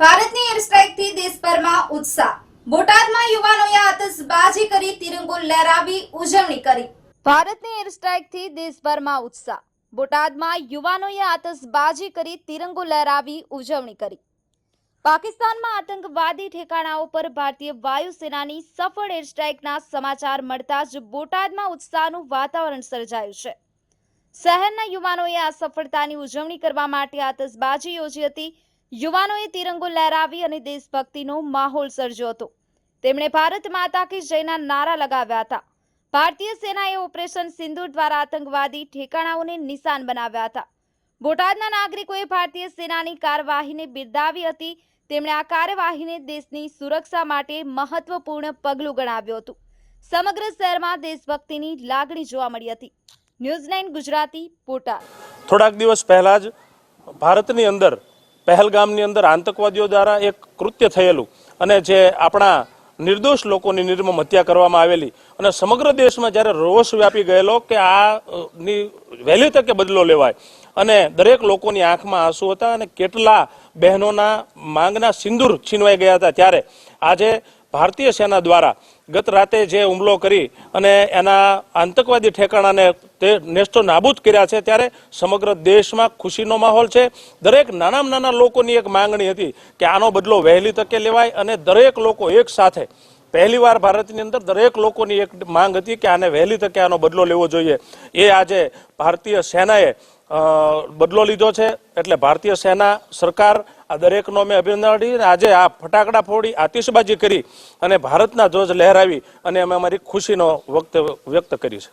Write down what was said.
ભારતની એર સ્ટ્રાઇકથી દેશભરમાં ઉત્સાહ. બોટાદમાં યુવાનોએ આતશબાજી કરી, તિરંગો લહેરાવી, ઉજવણી કરી. ભારતની એર સ્ટ્રાઇકથી દેશભરમાં ઉત્સાહ. બોટાદમાં યુવાનોએ આતશબાજી કરી, તિરંગો લહેરાવી, ઉજવણી કરી. પાકિસ્તાનમાં આતંકવાદી ઠેકાણાઓ પર ભારતીય વાયુસેનાની સફળ એર સ્ટ્રાઇકના સમાચાર મળતા જ બોટાદમાં ઉત્સાહનું વાતાવરણ સર્જાયું છે. શહેરના યુવાનોએ આ સફળતાની ઉજવણી કરવા માટે આતશબાજી યોજી હતી. યુવાનોએ તિરંગો લહેરાવી અને દેશભક્તિનો માહોલ સર્જ્યો હતો. તેમણે ભારત માતા કી જયના નારા લગાવ્યા હતા. ભારતીય સેનાએ ઓપરેશન સિંદૂર દ્વારા આતંકવાદી ઠેકાણાઓને નિશાન બનાવ્યા હતા. બોટાદના નાગરિકોએ ભારતીય સેનાની કાર્યવાહીને બિરદાવી હતી. તેમણે આ કાર્યવાહીને દેશની સુરક્ષા માટે મહત્વપૂર્ણ પગલું ગણાવ્યું હતું. સમગ્ર શહેરમાં દેશભક્તિની લાગણી જોવા મળી હતી. ન્યૂઝ ગુજરાતી, બોટાદ. થોડાક દિવસ પહેલા જ ભારતની અંદર પહેલગામની અંદર આતંકવાદીઓ દ્વારા એક કૃત્ય થયેલું અને જે આપણા નિર્દોષ લોકોની નિર્મમ હત્યા કરવામાં આવેલી અને સમગ્ર દેશમાં જ્યારે રોષ વ્યાપી ગયેલો કે આ વહેલી તકે બદલો લેવાય અને દરેક લોકોની આંખમાં આંસુ હતા અને કેટલા બહેનોના માંગના સિંદૂર છીનવાઈ ગયા હતા ત્યારે આજે ભારતીય સેના દ્વારા ગત રાતે જે હુમલો કરી અને એના આતંકવાદી ઠેકાણાને તે નેસ્તો નાબૂદ કર્યા છે, ત્યારે સમગ્ર દેશમાં ખુશીનો માહોલ છે. દરેક નાનામાં નાના લોકોની એક માંગણી હતી કે આનો બદલો વહેલી તકે લેવાય અને દરેક લોકો એક સાથે. પહેલીવાર ભારતની અંદર દરેક લોકોની એક માંગ હતી કે આને વહેલી તકે આનો બદલો લેવો જોઈએ. એ આજે ભારતીય સેનાએ બદલો લીધો છે. એટલે ભારતીય સેના સરકાર આ દરેકનો અમે અભિનંદન આપી આજે આ ફટાકડા ફોડી આતિશબાજી કરી અને ભારતના ધ્વજ લહેરાવી અને અમે અમારી ખુશીનો વ્યક્ત વ્યક્ત કરી છે.